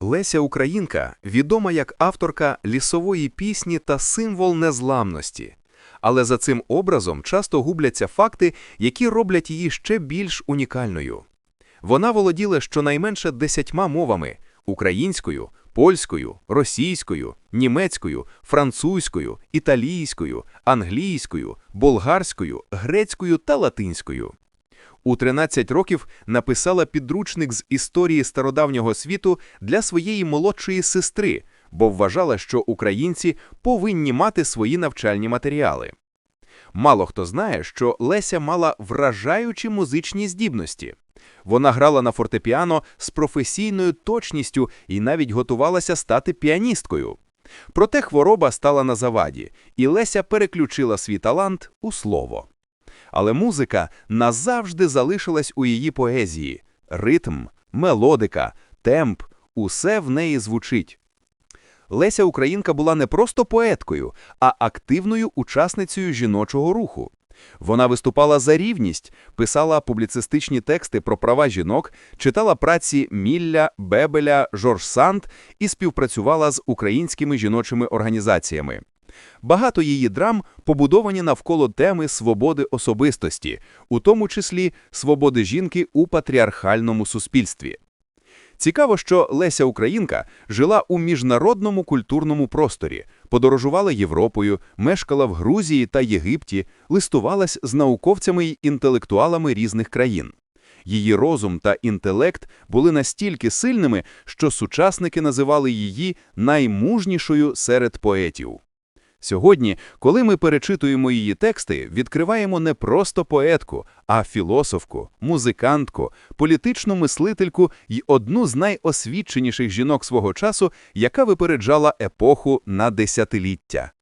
Леся Українка відома як авторка лісової пісні та символ незламності. Але за цим образом часто губляться факти, які роблять її ще більш унікальною. Вона володіла щонайменше десятьма мовами українською, польською, російською, німецькою, французькою, італійською, англійською, болгарською, грецькою та латинською. У 13 років написала підручник з історії стародавнього світу для своєї молодшої сестри, бо вважала, що українці повинні мати свої навчальні матеріали. Мало хто знає, що Леся мала вражаючі музичні здібності. Вона грала на фортепіано з професійною точністю і навіть готувалася стати піаністкою. Проте хвороба стала на заваді, і Леся переключила свій талант у слово. Але музика назавжди залишилась у її поезії. Ритм, мелодика, темп усе в неї звучить. Леся Українка була не просто поеткою, а активною учасницею жіночого руху. Вона виступала за рівність, писала публіцистичні тексти про права жінок, читала праці Мілля, Бебеля, Жорж Санд і співпрацювала з українськими жіночими організаціями. Багато її драм побудовані навколо теми свободи особистості, у тому числі свободи жінки у патріархальному суспільстві. Цікаво, що Леся Українка жила у міжнародному культурному просторі, подорожувала Європою, мешкала в Грузії та Єгипті, листувалась з науковцями й інтелектуалами різних країн. Її розум та інтелект були настільки сильними, що сучасники називали її наймужнішою серед поетів. Сьогодні, коли ми перечитуємо її тексти, відкриваємо не просто поетку, а філософку, музикантку, політичну мислительку і одну з найосвіченіших жінок свого часу, яка випереджала епоху на десятиліття.